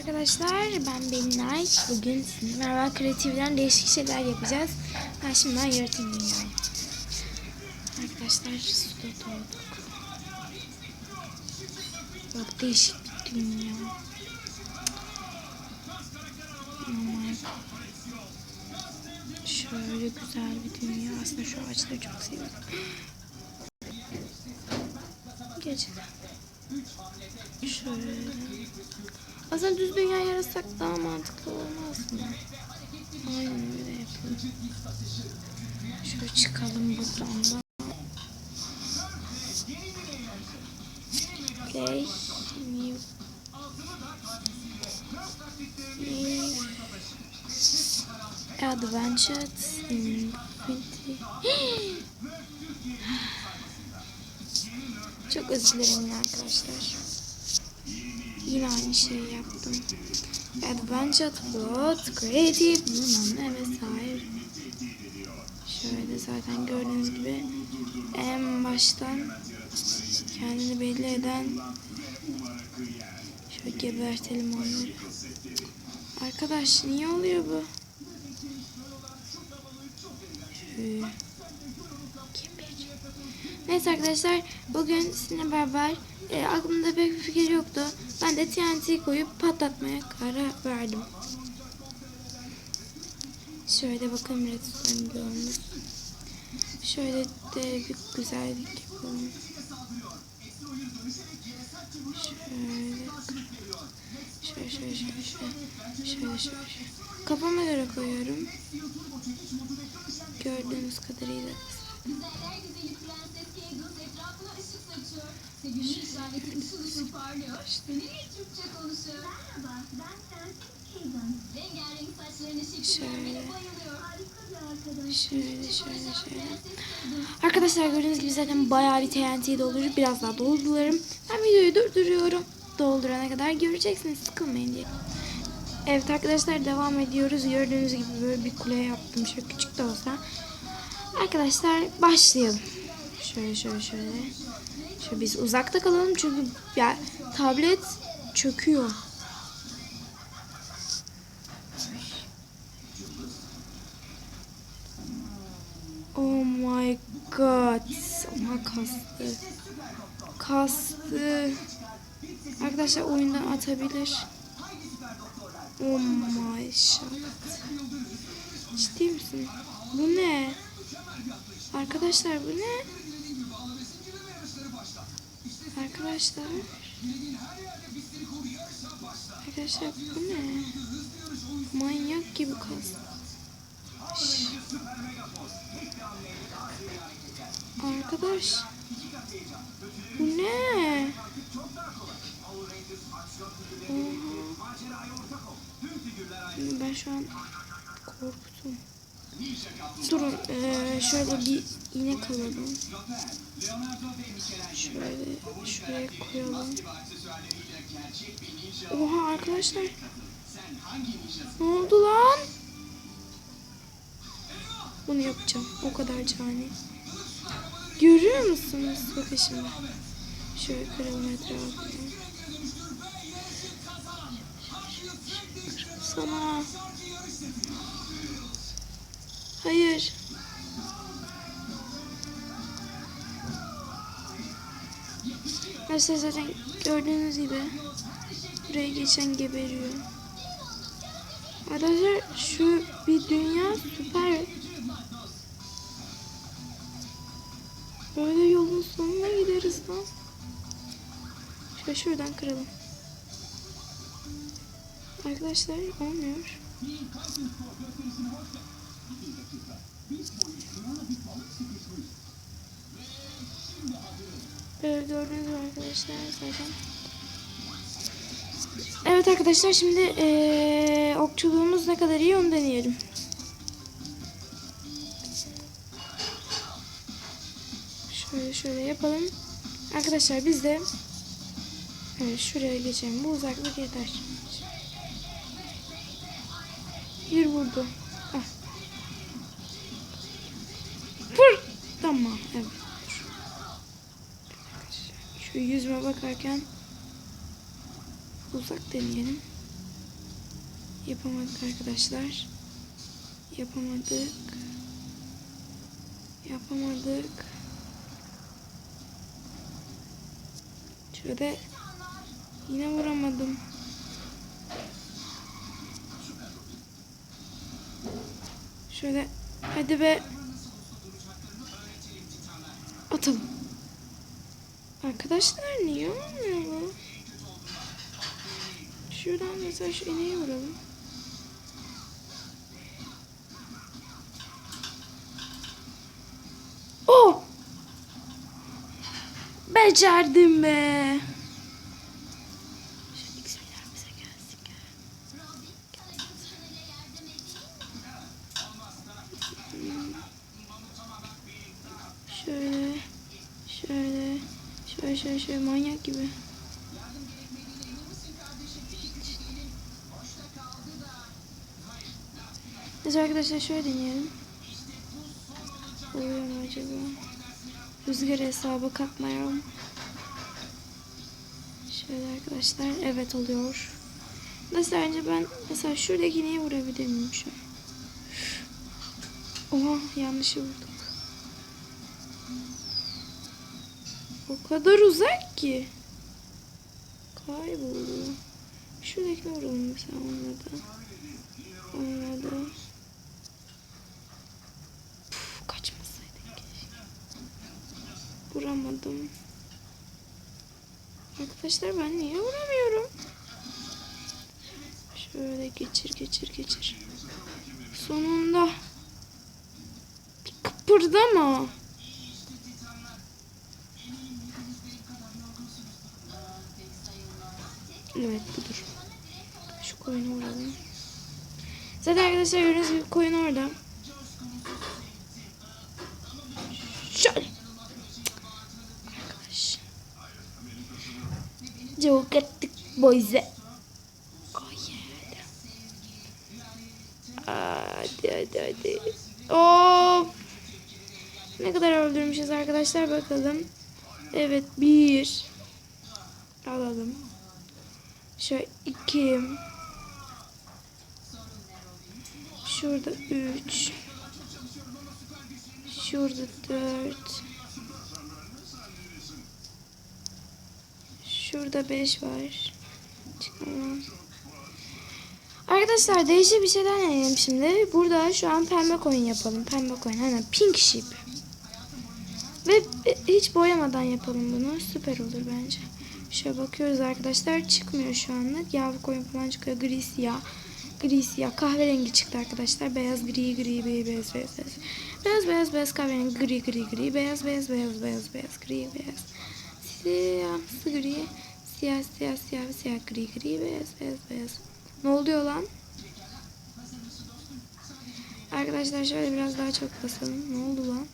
Arkadaşlar ben Belinay. Bugün sizinle beraber kreatiften değişik şeyler yapacağız. Ben şimdiden yaratayım dünyayı. Arkadaşlar suda doğduk. Çok değişik bir dünya. God. Şöyle güzel bir dünya. Aslında şu ağaçları çok seviyorum. Gerçekten. Şöyle. Aslında düz dünya yaratsak daha mantıklı olmaz mı? Aynen öyle yapalım. Şöyle çıkalım buradan da. Okay. New. New. Adventures Infinity. Çok özür dilerim arkadaşlar. Yine aynı şeyi yaptım. Adventure Plot, Creative, bilmem ne vesaire. Şöyle zaten gördüğünüz gibi en baştan kendini belli eden şöyle gebertelim onları. Arkadaş niye oluyor bu? Şöyle. Neyse arkadaşlar bugün sizinle beraber e, aklımda pek bir fikir yoktu. Ben de TNT koyup patlatmaya karar verdim. Şöyle bakalım redstone görmüş. Şöyle de bir güzellik yapalım. Şöyle. Şöyle şöyle şöyle şöyle. Şöyle şöyle. Kafama göre koyuyorum. Gördüğünüz kadarıyla. Güzeller güzeli Prenses Cadence etrafına ışık saçıyor. Sevimli işareti ışıl ışıl parlıyor. Seninle Türkçe konuşuyor. Merhaba, ben Prenses Cadence. Rengarenk saçlarına şekil Şöyle. vermene bayılıyor. Şöyle şöyle şöyle. Arkadaşlar gördüğünüz gibi zaten bayağı bir TNT doldurur. Biraz daha doldururum. Ben videoyu durduruyorum. Doldurana kadar göreceksiniz. Sıkılmayın diye. Evet arkadaşlar devam ediyoruz. Gördüğünüz gibi böyle bir kule yaptım. Şöyle küçük de olsa. Arkadaşlar başlayalım. Şöyle şöyle şöyle. Şöyle biz uzakta kalalım çünkü ya tablet çöküyor. Oh my god. Ama kastı. Kastı. Arkadaşlar oyundan atabilir. Oh my shit. Ciddi misin? Bu ne? Arkadaşlar bu ne? Arkadaşlar. Arkadaşlar bu ne? Manyak gibi kas. Arkadaş. Bu ne? Oha. Ben şu an korktum. Durun eee, şöyle bir iğne kalalım. Şöyle şuraya koyalım. Oha arkadaşlar. Ne oldu lan? Bunu yapacağım. O kadar cani. Görüyor musunuz? Bakın şimdi. Şöyle kıralım etrafını. Sana. Hayır. Arkadaşlar zaten gördüğünüz gibi buraya geçen geberiyor. Arkadaşlar şu bir dünya süper. Böyle yolun sonuna gideriz lan. Şöyle şuradan kıralım. Arkadaşlar olmuyor. Böyle gördüğünüz gibi arkadaşlar zaten. Evet arkadaşlar şimdi eee, okçuluğumuz ne kadar iyi onu deneyelim. Şöyle şöyle yapalım. Arkadaşlar biz de evet, şuraya geçelim. Bu uzaklık yeter. Bir vurdu. Ah. Şu yüzüme bakarken uzak deneyelim. Yapamadık arkadaşlar. Yapamadık. Yapamadık. Şöyle yine vuramadım. Şöyle hadi be. Atalım. Arkadaşlar niye olmuyor bu? Şuradan mesela şu ineği vuralım. Oh! Becerdim be. Şöyle, şöyle, şöyle manyak gibi. Neyse arkadaşlar şöyle deneyelim. Oluyor mu acaba? Rüzgar hesabı katmayalım. Şöyle arkadaşlar evet oluyor. Nasıl önce ben mesela şuradaki neye vurabilir miyim şu an? Oha yanlışı vurduk. O kadar uzak ki. Kayboldu. Şuradakine vuralım mesela olmadı. Olmadı. Puf, kaçmasaydık keşke. Vuramadım. Arkadaşlar ben niye vuramıyorum? Şöyle geçir geçir geçir. Sonunda. Bir kıpırdama. Evet budur. Şu koyunu vuralım. Zaten arkadaşlar gördüğünüz gibi koyun orada. Şöyle. Arkadaş. Çok ettik boyze. Oh yeah. Hadi hadi hadi. Of. Ne kadar öldürmüşüz arkadaşlar bakalım. Evet bir. Alalım. Şöyle iki. Şurada üç. Şurada dört. Şurada beş var. Çıkamam. Arkadaşlar değişik bir şeyler deneyelim şimdi. Burada şu an pembe koyun yapalım. Pembe koyun. Hani pink sheep. Ve hiç boyamadan yapalım bunu. Süper olur bence. Şöyle bakıyoruz arkadaşlar. Çıkmıyor şu anlık. Yavru koyun falan çıkıyor. Gri siyah. Gri siyah. Kahverengi çıktı arkadaşlar. Beyaz gri gri beyaz beyaz beyaz. Beyaz beyaz beyaz kahverengi gri gri gri. Beyaz beyaz beyaz beyaz beyaz gri beyaz. Siyah gri. Siyah siyah siyah siyah gri gri beyaz beyaz beyaz. Ne oluyor lan? Arkadaşlar şöyle biraz daha çok basalım. Ne oldu lan?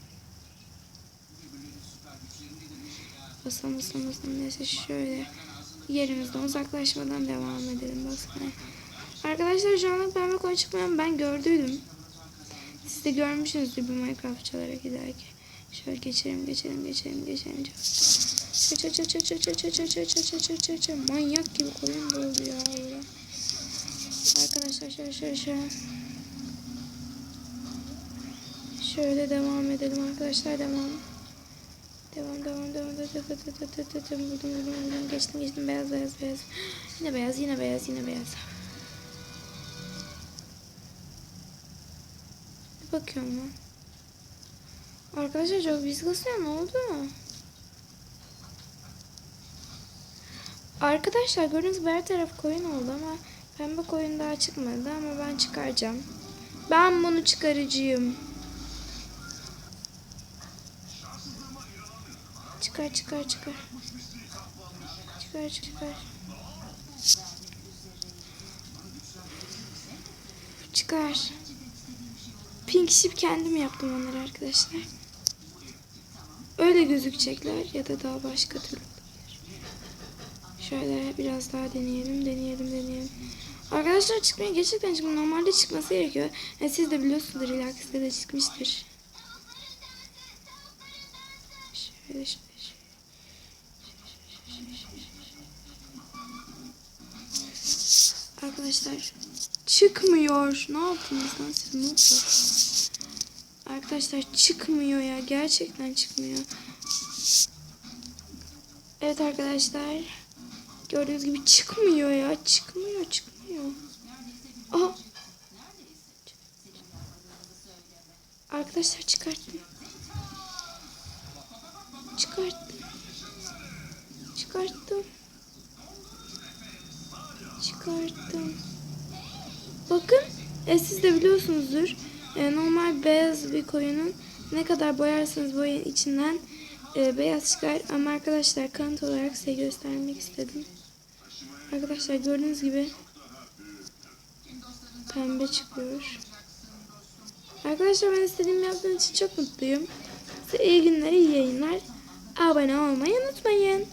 Basalım basalım basalım. Neyse şöyle yerimizden uzaklaşmadan devam edelim basmaya. Arkadaşlar şu anlık pembe koy çıkmayan ben gördüydüm. Siz de görmüşsünüzdür bu Minecraftçalara giderken. Şöyle geçelim geçelim geçelim geçelim. Çı çı çı çı çı çı çı çı çı çı çı çı çı Manyak gibi koyun doldu ya. Arkadaşlar şöyle şöyle şöyle. Şöyle devam edelim arkadaşlar devam. Devam devam devam devam devam devam devam devam buldum buldum buldum geçtim geçtim. Beyaz beyaz beyaz. Yine beyaz yine beyaz yine beyaz. Bir bakıyorum lan. Arkadaşlar çok biz kasıyor ne oldu? Arkadaşlar gördüğünüz gibi her taraf koyun oldu ama pembe koyun daha çıkmadı ama ben çıkaracağım. Ben bunu çıkaracağım Çıkar çıkar çıkar. Çıkar çıkar. Çıkar. Pink ship kendim yaptım onları arkadaşlar. Öyle gözükecekler ya da daha başka türlü. Şöyle biraz daha deneyelim, deneyelim, deneyelim. Arkadaşlar çıkmaya gerçekten çıkmıyor. Normalde çıkması gerekiyor. Yani siz de biliyorsunuzdur size de çıkmıştır. Şöyle. Arkadaşlar Çıkmıyor. Ne yaptınız lan siz nooblar? Arkadaşlar çıkmıyor ya. Gerçekten çıkmıyor. Evet arkadaşlar. Gördüğünüz gibi çıkmıyor ya. Çıkmıyor çıkmıyor. Aha. Arkadaşlar çıkarttım. Çıkarttım. Çıkarttım. Çıkarttım. Bakın e, siz de biliyorsunuzdur. E, normal beyaz bir koyunun ne kadar boyarsanız boyayın içinden e, beyaz çıkar. Ama arkadaşlar kanıt olarak size göstermek istedim. Arkadaşlar gördüğünüz gibi pembe çıkıyor. Arkadaşlar ben istediğimi yaptığım için çok mutluyum. Size iyi günler, iyi yayınlar. Abone olmayı unutmayın.